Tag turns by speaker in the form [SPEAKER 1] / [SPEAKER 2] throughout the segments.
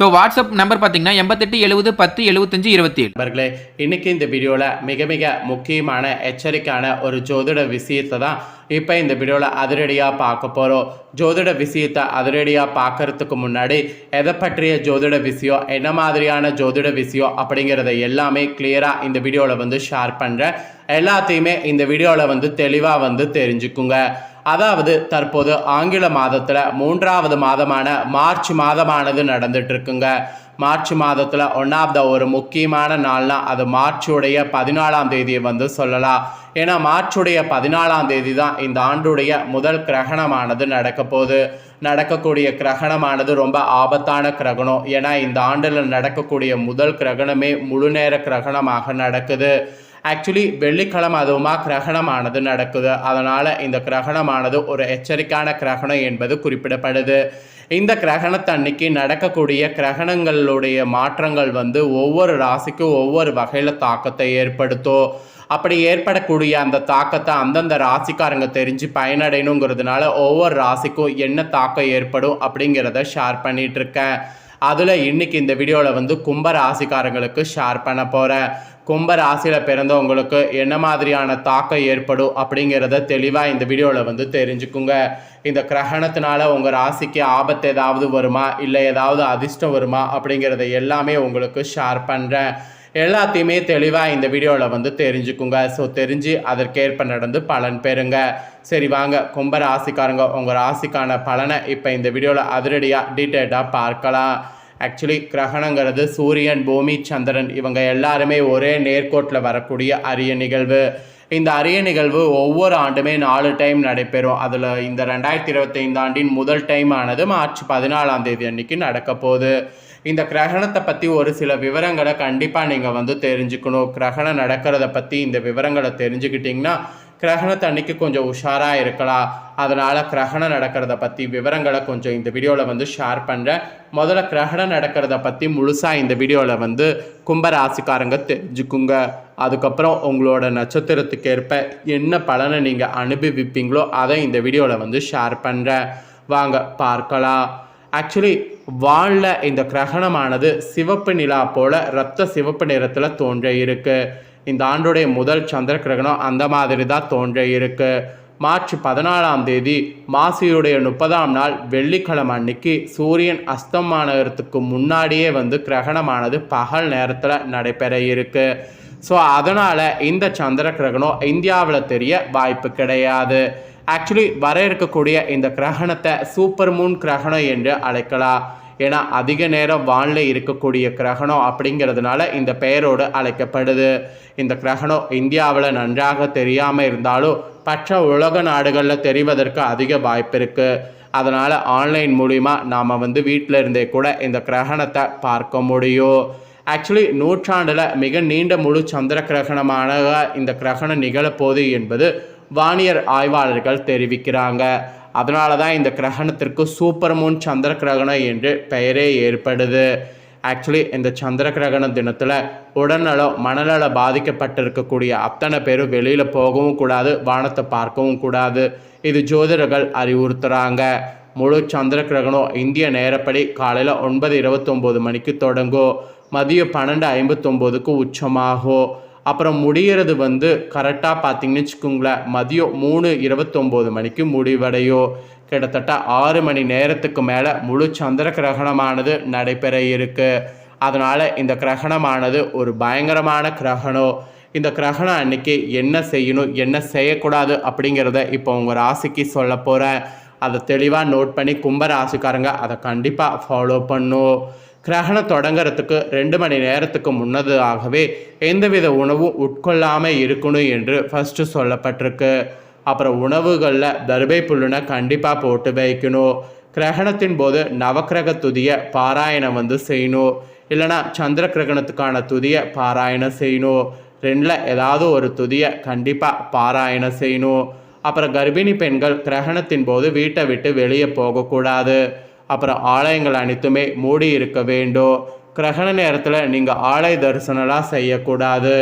[SPEAKER 1] So WhatsApp number பார்த்தீங்கன்னா எண்பத்தெட்டு எழுபது பத்து எழுபத்தஞ்சு இருபத்தி ஏழு
[SPEAKER 2] நண்பர்களே இன்னைக்கு இந்த வீடியோவில் மிக மிக முக்கியமான எச்சரிக்கையான ஒரு ஜோதிட விஷயத்தை தான் இப்போ இந்த வீடியோவில் அதிரடியாக பார்க்க போகிறோம் ஜோதிட விஷயத்தை அதிரடியாக பார்க்கறதுக்கு முன்னாடி எதை பற்றிய ஜோதிட விஷயம் என்ன மாதிரியான ஜோதிட விஷயம் அப்படிங்கிறத எல்லாமே கிளியராக இந்த வீடியோவில் வந்து ஷேர் பண்ணுறேன் எல்லாத்தையுமே இந்த வீடியோவில் வந்து தெளிவாக வந்து தெரிஞ்சுக்குங்க. அதாவது தற்போது ஆங்கில மாதத்தில் மூன்றாவது மாதமான மார்ச் மாதமானது நடந்துட்டு இருக்குங்க மார்ச் மாதத்தில் ஒன் ஆஃப் த ஒரு முக்கியமான நாள்னா அது மார்ச்சுடைய பதினாலாம் தேதியை வந்து சொல்லலாம். ஏன்னா மார்ச்சுடைய பதினாலாம் தேதி தான் இந்த ஆண்டுடைய முதல் கிரகணமானது நடக்க போகுது. நடக்கக்கூடிய கிரகணமானது ரொம்ப ஆபத்தான கிரகணம். ஏன்னா இந்த ஆண்டில் நடக்கக்கூடிய முதல் கிரகணமே முழு நேர கிரகணமாக நடக்குது. ஆக்சுவலி வெள்ளிக்கிழமை அதுவுமா கிரகணமானது நடக்குது. அதனால் இந்த கிரகணமானது ஒரு எச்சரிக்கையான கிரகணம் என்பது குறிப்பிடப்படுது. இந்த கிரகணத்தன்னைக்கு நடக்கக்கூடிய கிரகணங்களுடைய மாற்றங்கள் வந்து ஒவ்வொரு ராசிக்கும் ஒவ்வொரு வகையில் தாக்கத்தை ஏற்படுத்தும். அப்படி ஏற்படக்கூடிய அந்த தாக்கத்தை அந்தந்த ராசிக்காரங்க தெரிஞ்சு பயனடையணுங்கிறதுனால ஒவ்வொரு ராசிக்கும் என்ன தாக்கம் ஏற்படும் அப்படிங்கிறத ஷேர் பண்ணிகிட்ருக்கேன் அதில் இன்னைக்கு இந்த வீடியோவில் வந்து கும்ப ராசிக்காரங்களுக்கு ஷேர் பண்ண போகிறேன் கும்ப ராசியில் பிறந்தவங்களுக்கு என்ன மாதிரியான தாக்கம் ஏற்படும் அப்படிங்கிறத தெளிவாக இந்த வீடியோவில் வந்து தெரிஞ்சுக்குங்க. இந்த கிரகணத்தினால உங்கள் ராசிக்கு ஆபத்து ஏதாவது வருமா? இல்லை ஏதாவது அதிர்ஷ்டம் வருமா? அப்படிங்கிறத எல்லாமே உங்களுக்கு ஷேர் பண்ணுறேன் எல்லாத்தையுமே தெளிவாக இந்த வீடியோவில் வந்து தெரிஞ்சுக்குங்க. ஸோ தெரிஞ்சு அதற்கேற்ப நடந்து பலன் பெறுங்க. சரி வாங்க. கும்ப ராசிக்காரங்க உங்கள் ராசிக்கான பலனை இப்போ இந்த வீடியோவில் அதிரடியாக டீட்டெயில்டாக பார்க்கலாம். ஆக்சுவலி கிரகணங்கிறது சூரியன் பூமி சந்திரன் இவங்க எல்லாருமே ஒரே நேர்கோட்டில் வரக்கூடிய அரிய நிகழ்வு. இந்த அரிய நிகழ்வு ஒவ்வொரு ஆண்டுமே நாலு டைம் நடைபெறும். அதில் இந்த ரெண்டாயிரத்தி இருபத்தைந்து ஆண்டின் முதல் டைம் ஆனது மார்ச் பதினாலாம் தேதி அன்னைக்கு நடக்க போகுது. இந்த கிரகணத்தை பற்றி ஒரு சில விவரங்களை கண்டிப்பாக நீங்கள் வந்து தெரிஞ்சுக்கணும். கிரகணம் நடக்கிறத பற்றி இந்த விவரங்களை தெரிஞ்சுக்கிட்டிங்கன்னா கிரகணத்தை அன்னைக்கு கொஞ்சம் உஷாராக இருக்கலாம். அதனால் கிரகணம் நடக்கிறத பற்றி விவரங்களை கொஞ்சம் இந்த வீடியோவில் வந்து ஷேர் பண்ணுறேன் முதல்ல கிரகணம் நடக்கிறத பற்றி முழுசாக இந்த வீடியோவில் வந்து கும்பராசிக்காரங்க தெரிஞ்சுக்குங்க. அதுக்கப்புறம் உங்களோட நட்சத்திரத்துக்கு ஏற்ப என்ன பலனை நீங்கள் அனுபவிப்பீங்களோ அதை இந்த வீடியோவில் வந்து ஷேர் பண்ணுறேன் வாங்க பார்க்கலாம். ஆக்சுவலி வானில் இந்த கிரகணமானது சிவப்பு நிலா போல் ரத்த சிவப்பு நிறத்தில் தோன்ற இருக்குது இந்த ஆண்டுடைய முதல் சந்திர கிரகணம் அந்த மாதிரி தான் தோன்ற இருக்கு. மார்ச் பதினாலாம் தேதி மாசியுடைய முப்பதாம் நாள் வெள்ளிக்கிழமை அன்னைக்கு சூரியன் அஸ்தமானத்துக்கு முன்னாடியே வந்து கிரகணமானது பகல் நேரத்தில் நடைபெற இருக்கு. ஸோ அதனால் இந்த சந்திர கிரகணம் இந்தியாவில் தெரிய வாய்ப்பு கிடையாது. ஆக்சுவலி வர இருக்கக்கூடிய இந்த கிரகணத்தை சூப்பர் மூன் கிரகணம் என்று அழைக்கலாம். ஏன்னா அதிக நேரம் வானில் இருக்கக்கூடிய கிரகணம் அப்படிங்கிறதுனால இந்த பெயரோடு அழைக்கப்படுது. இந்த கிரகணம் இந்தியாவில் நன்றாக தெரியாமல் இருந்தாலும் மற்ற உலக நாடுகளில் தெரிவதற்கு அதிக வாய்ப்பு இருக்குது அதனால் ஆன்லைன் மூலிமா நாம் வந்து வீட்டில் இருந்தே கூட இந்த கிரகணத்தை பார்க்க முடியும். ஆக்சுவலி நூற்றாண்டில் மிக நீண்ட முழு சந்திர கிரகணமாக இந்த கிரகணம் நிகழப்போகுது என்பது வானியர் ஆய்வாளர்கள் தெரிவிக்கிறாங்க. அதனால தான் இந்த கிரகணத்திற்கு சூப்பர் மூன் சந்திர கிரகணம் என்று பெயரே ஏற்படுது. ஆக்சுவலி இந்த சந்திர கிரகண தினத்தில் உடல்நலம் மனநலம் பாதிக்கப்பட்டிருக்கக்கூடிய அத்தனை பேரும் வெளியில் போகவும் கூடாது வானத்தை பார்க்கவும் கூடாது. இது ஜோதிடர்கள் அறிவுறுத்துகிறாங்க முழு சந்திர கிரகணம் இந்திய நேரப்படி காலையில் ஒன்பது இருபத்தொம்போது மணிக்கு தொடங்கும். மதியம் பன்னெண்டு ஐம்பத்தொம்போதுக்கு உச்சமாகும். அப்புறம் முடிகிறது வந்து கரெக்டாக பார்த்தீங்கன்னு வச்சுக்கோங்களேன் மதியம் மூணு இருபத்தொம்போது மணிக்கு முடிவடையும் கிட்டத்தட்ட ஆறு மணி நேரத்துக்கு மேலே முழு சந்திர கிரகணமானது நடைபெற இருக்கு. அதனால் இந்த கிரகணமானது ஒரு பயங்கரமான கிரகணம். இந்த கிரகணம் அன்னைக்கு என்ன செய்யணும் என்ன செய்யக்கூடாது அப்படிங்கிறத இப்போ உங்கள் ராசிக்கு சொல்ல போகிறேன் அதை தெளிவாக நோட் பண்ணி கும்ப ராசிக்காரங்க அதை கண்டிப்பாக ஃபாலோ பண்ணும். கிரகணம் தொடங்கிறதுக்கு ரெண்டு மணி நேரத்துக்கு முன்னதாகவே எந்தவித உணவும் உட்கொள்ளாமல் இருக்கணும் என்று ஃபஸ்ட்டு சொல்லப்பட்டிருக்கு. அப்புறம் உணவுகளில் தர்பை புல்லுனை கண்டிப்பாக போட்டு வைக்கணும். கிரகணத்தின் போது நவக்கிரக துதியை பாராயணம் வந்து செய்யணும். இல்லைனா சந்திர கிரகணத்துக்கான துதியை பாராயணம் செய்யணும். ரெண்டில் ஏதாவது ஒரு துதியை கண்டிப்பாக பாராயணம் செய்யணும். அப்புறம் கர்ப்பிணி பெண்கள் கிரகணத்தின் போது வீட்டை விட்டு வெளியே போகக்கூடாது. அப்புறம் ஆலயங்கள் அனைத்துமே மூடி இருக்க வேண்டும். கிரகண நேரத்தில் நீங்கள் ஆலய தரிசனம்லாம் செய்யக்கூடாது.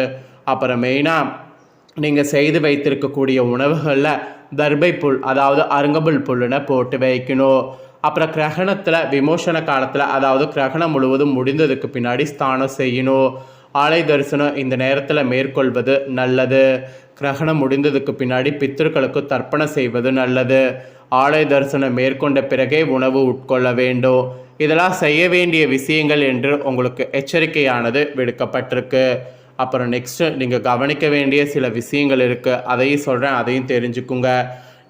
[SPEAKER 2] அப்புறம் மெயினாக நீங்கள் செய்து வைத்திருக்கக்கூடிய உணவுகளில் தர்பை புல் அதாவது அருங்கபுல் புல்லுன்னு போட்டு வைக்கணும். அப்புறம் கிரகணத்தில் விமோசன காலத்தில் அதாவது கிரகணம் முழுவதும் முடிந்ததுக்கு பின்னாடி ஸ்தானம் செய்யணும். ஆலய தரிசனம் இந்த நேரத்தில் மேற்கொள்வது நல்லது. கிரகணம் முடிந்ததுக்கு பின்னாடி பித்தர்களுக்கு தர்ப்பணம் செய்வது நல்லது. ஆலய தரிசனம் மேற்கொண்ட பிறகே உணவு உட்கொள்ள வேண்டும். இதெல்லாம் செய்ய வேண்டிய விஷயங்கள் என்று உங்களுக்கு எச்சரிக்கையானது விடுக்கப்பட்டிருக்கு. அப்புறம் நெக்ஸ்ட்டு நீங்கள் கவனிக்க வேண்டிய சில விஷயங்கள் இருக்குது அதையும் சொல்கிறேன் அதையும் தெரிஞ்சுக்குங்க.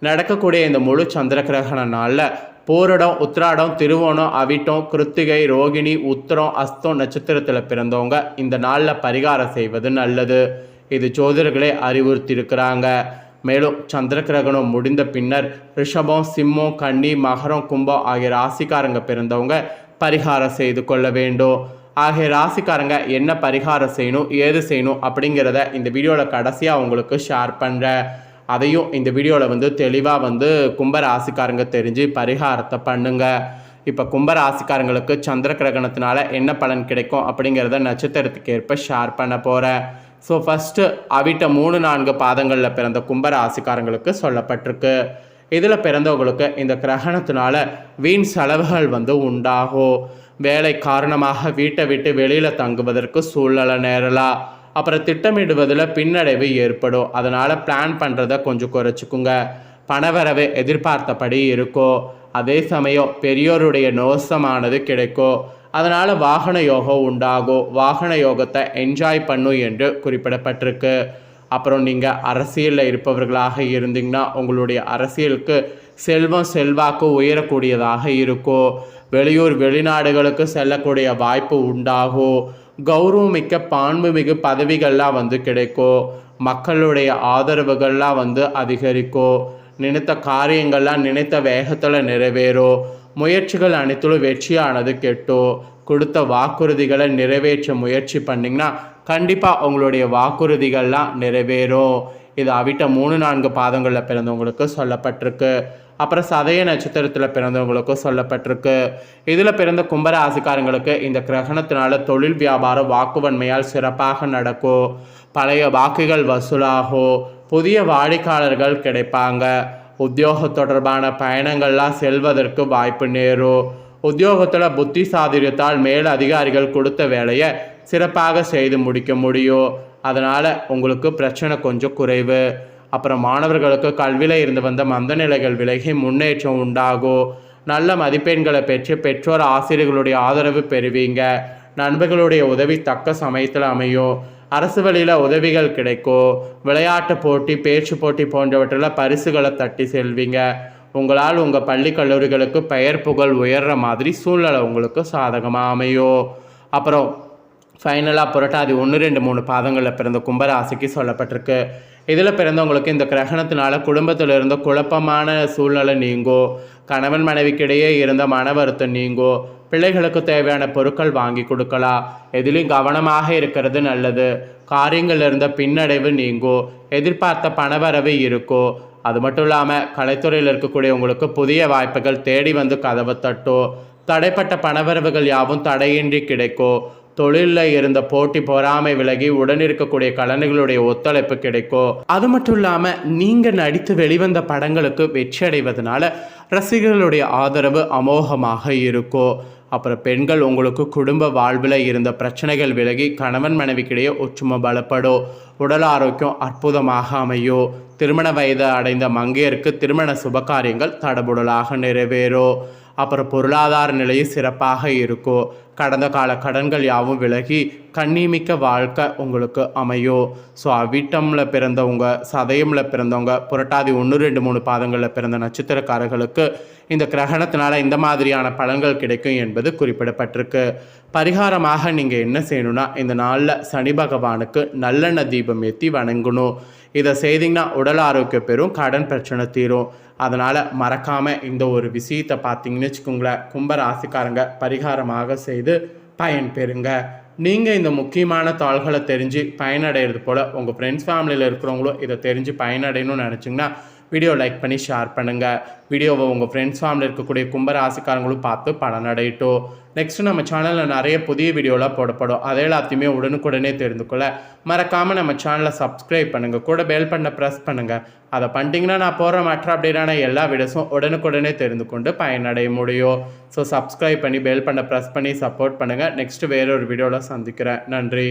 [SPEAKER 2] நடக்கக்கூடிய இந்த முழு சந்திர கிரகண நாளில் போரிடம் உத்திராடம் திருவோணம் அவிட்டம் கிருத்திகை ரோகிணி உத்திரம் அஸ்தம் நட்சத்திரத்தில் பிறந்தவங்க இந்த நாளில் பரிகாரம் செய்வது நல்லது. இது ஜோதிடர்களே அறிவுறுத்தியிருக்கிறாங்க. மேலும் சந்திர கிரகணம் முடிந்த பின்னர் ரிஷபம் சிம்மம் கன்னி மகரம் கும்பம் ஆகிய ராசிக்காரங்க பிறந்தவங்க பரிகாரம் செய்து கொள்ள வேண்டும். ஆகிய ராசிக்காரங்க என்ன பரிகாரம் செய்யணும் ஏது செய்யணும் அப்படிங்கிறத இந்த வீடியோவில் கடைசியாக உங்களுக்கு ஷேர் பண்ணுறேன் அதையும் இந்த வீடியோவில் வந்து தெளிவாக வந்து கும்ப ராசிக்காரங்க தெரிஞ்சு பரிகாரத்தை பண்ணுங்க. இப்போ கும்ப ராசிக்காரங்களுக்கு சந்திர கிரகணத்தினால என்ன பலன் கிடைக்கும் அப்படிங்கிறத நட்சத்திரத்துக்கு ஏற்ப ஷேர் பண்ண போகிறேன் ஸோ ஃபஸ்ட்டு அவிட்ட மூணு நான்கு பாதங்களில் பிறந்த கும்ப ராசிக்காரங்களுக்கு சொல்லப்பட்டிருக்கு. இதில் பிறந்தவங்களுக்கு இந்த கிரகணத்தினால வீண் செலவுகள் வந்து உண்டாகும் வேலை காரணமாக வீட்டை விட்டு வெளியில் தங்குவதற்கு சூழ்நிலை நேரலாம் அப்புறம் திட்டமிடுவதில் பின்னடைவு ஏற்படும். அதனால் பிளான் பண்ணுறத கொஞ்சம் குறைச்சிக்குங்க. பணவரவு எதிர்பார்த்தபடி இருக்கும் அதே சமயம் பெரியோருடைய நோசமானது கிடைக்கும் அதனால் வாகன யோகம் உண்டாகும் வாகன யோகத்தை என்ஜாய் பண்ணும் என்று குறிப்பிடப்பட்டிருக்கு. அப்புறம் நீங்கள் அரசியலில் இருப்பவர்களாக இருந்தீங்கன்னா உங்களுடைய அரசியலுக்கு செல்வம் செல்வாக்கு உயரக்கூடியதாக இருக்கும் வெளியூர் வெளிநாடுகளுக்கு செல்லக்கூடிய வாய்ப்பு உண்டாகும் கௌரவமிக்க பான்மைமிகு பதவிகள்லாம் வந்து கிடைக்கும் மக்களுடைய ஆதரவுகள்லாம் வந்து அதிகரிக்கும் நினைத்த காரியங்கள்லாம் நினைத்த வேகத்தில் நிறைவேறும் முயற்சிகள் அனைத்திலும் வெற்றியானது கெட்டும் கொடுத்த வாக்குறுதிகளை நிறைவேற்ற முயற்சி பண்ணிங்கன்னா கண்டிப்பாக உங்களுடைய வாக்குறுதிகள்லாம் நிறைவேறும். இது அவிட்ட மூணு நான்கு பாதங்களில் பிறந்தவங்களுக்கு சொல்லப்பட்டிருக்கு. அப்புறம் சதய நட்சத்திரத்தில் பிறந்தவங்களுக்கும் சொல்லப்பட்டிருக்கு. இதில் பிறந்த கும்பராசிக்காரங்களுக்கு இந்த கிரகணத்தினால தொழில் வியாபாரம் வாக்குவன்மையால் சிறப்பாக நடக்கும். பழைய வாக்குகள் வசூலாகும். புதிய வாடிக்கையாளர்கள் கிடைப்பாங்க. உத்தியோக தொடர்பான பயணங்கள்லாம் செல்வதற்கு வாய்ப்பு நேரும் உத்தியோகத்தில் புத்தி சாதுரியத்தால் மேல் அதிகாரிகள் கொடுத்த வேலையை சிறப்பாக செய்து முடிக்க முடியும். அதனால் உங்களுக்கு பிரச்சனை கொஞ்சம் குறைவு. அப்புறம் மாணவர்களுக்கு கல்வியில் இருந்து வந்த மந்த நிலைகள் விலகி முன்னேற்றம் உண்டாகும். நல்ல மதிப்பெண்களை பெற்று பெற்றோர் ஆசிரியர்களுடைய ஆதரவு பெறுவீங்க. நண்பர்களுடைய உதவி தக்க சமயத்தில் அமையும். அரசு வழியில் உதவிகள் கிடைக்கும் விளையாட்டு போட்டி பேச்சு போட்டி போன்றவற்றில் பரிசுகளை தட்டி செல்வீங்க. உங்களால் உங்கள் பள்ளி கல்லூரிகளுக்கு பெயர் புகழ் உயர்ற மாதிரி சூழ்நிலை உங்களுக்கு சாதகமாக அமையும் அப்புறம் ஃபைனலாக புரட்டாதி ஒன்று ரெண்டு மூணு பாதங்களில் பிறந்த கும்பராசிக்கு சொல்லப்பட்டிருக்கு. இதில் பிறந்தவங்களுக்கு இந்த கிரகணத்தினால குடும்பத்தில் இருந்த குழப்பமான சூழ்நிலை நீங்கும் கணவன் மனைவிக்கிடையே இருந்த மன வருத்தம் நீங்கும் பிள்ளைகளுக்கு தேவையான பொருட்கள் வாங்கி கொடுக்கலாம் எதிலும் கவனமாக இருக்கிறது நல்லது. காரியங்கள் இருந்த பின்னடைவு நீங்கும் எதிர்பார்த்த பணவரவு இருக்கும் அது மட்டும் இல்லாமல் கலைத்துறையில் இருக்கக்கூடியவங்களுக்கு புதிய வாய்ப்புகள் தேடி வந்து கதவை தட்டும் தடைப்பட்ட பணவரவுகள் யாவும் தடையின்றி கிடைக்கும் தொழிலில் இருந்த போட்டி பொறாமை விலகி உடன் இருக்கக்கூடிய கலைஞர்களுடைய ஒத்துழைப்பு கிடைக்கும் அது மட்டும் இல்லாமல் நீங்கள் நடித்து வெளிவந்த படங்களுக்கு வெற்றி அடைவதனால ரசிகர்களுடைய ஆதரவு அமோகமாக இருக்கும் அப்புறம் பெண்கள் உங்களுக்கு குடும்ப வாழ்வில் இருந்த பிரச்சனைகள் விலகி கணவன் மனைவிக்கிடையே ஒற்றுமை பலப்படும் உடல் ஆரோக்கியம் அற்புதமாக அமையும் திருமண வயது அடைந்த மங்கையருக்கு திருமண சுபகாரியங்கள் தடபுடலாக நிறைவேறும் அப்புறம் பொருளாதார நிலையும் சிறப்பாக இருக்கும் கடந்த கால கடன்கள் யாவும் விலகி கண்ணிமிக்க வாழ்க்கை உங்களுக்கு அமையும் ஸோ அவிட்டமில் பிறந்தவங்க சதயமில் பிறந்தவங்க புரட்டாதி ஒன்று ரெண்டு மூணு பாதங்களில் பிறந்த நட்சத்திரக்காரர்களுக்கு இந்த கிரகணத்தினால் இந்த மாதிரியான பலன்கள் கிடைக்கும் என்பது குறிப்பிடப்பட்டிருக்கு. பரிகாரமாக நீங்கள் என்ன செய்யணும்னா இந்த நாளில் சனி பகவானுக்கு நல்லெண்ணெய் தீபம் ஏற்றி வணங்கணும். இதை செய்திங்கன்னா உடல் ஆரோக்கியம் பெறும் கடன் பிரச்சனை தீரும். அதனால் மறக்காமல் இந்த ஒரு விஷயத்தை பார்த்தீங்கன்னு வச்சுக்கோங்களேன் கும்ப ராசிக்காரங்க பரிகாரமாக செய்து பயன் பெறுங்க. நீங்கள் இந்த முக்கியமான தாள்களை தெரிஞ்சு பயனடைகிறது போல் உங்கள் ஃப்ரெண்ட்ஸ் ஃபேமிலியில் இருக்கிறவங்களும் இதை தெரிஞ்சு பயனடையணும்னு நினச்சிங்கன்னா வீடியோ லைக் பண்ணி ஷேர் பண்ணுங்கள் வீடியோவை உங்கள் ஃப்ரெண்ட்ஸ் ஃபேமிலி இருக்கக்கூடிய கும்பராசிக்காரங்களும் பார்த்து பலனடையட்டும் நெக்ஸ்ட் நம்ம சேனலில் நிறைய புதிய வீடியோலாம் போடப்படும். அதை எல்லாத்தையுமே உடனுக்குடனே தெரிந்து கொள்ள மறக்காமல் நம்ம சேனலை சப்ஸ்கிரைப் பண்ணுங்கள் கூட பெல் பண்ண ப்ரெஸ் பண்ணுங்கள் அதை பண்ணிட்டீங்கன்னா நான் போகிற மற்ற அப்படின்னா எல்லா வீடியோஸும் உடனுக்குடனே தெரிந்து கொண்டு பயனடைய முடியும். ஸோ சப்ஸ்கிரைப் பண்ணி பெல் பண்ண ப்ரெஸ் பண்ணி சப்போர்ட் பண்ணுங்கள் நெக்ஸ்ட் வேறொரு வீடியோவில் சந்திக்கிறேன். நன்றி.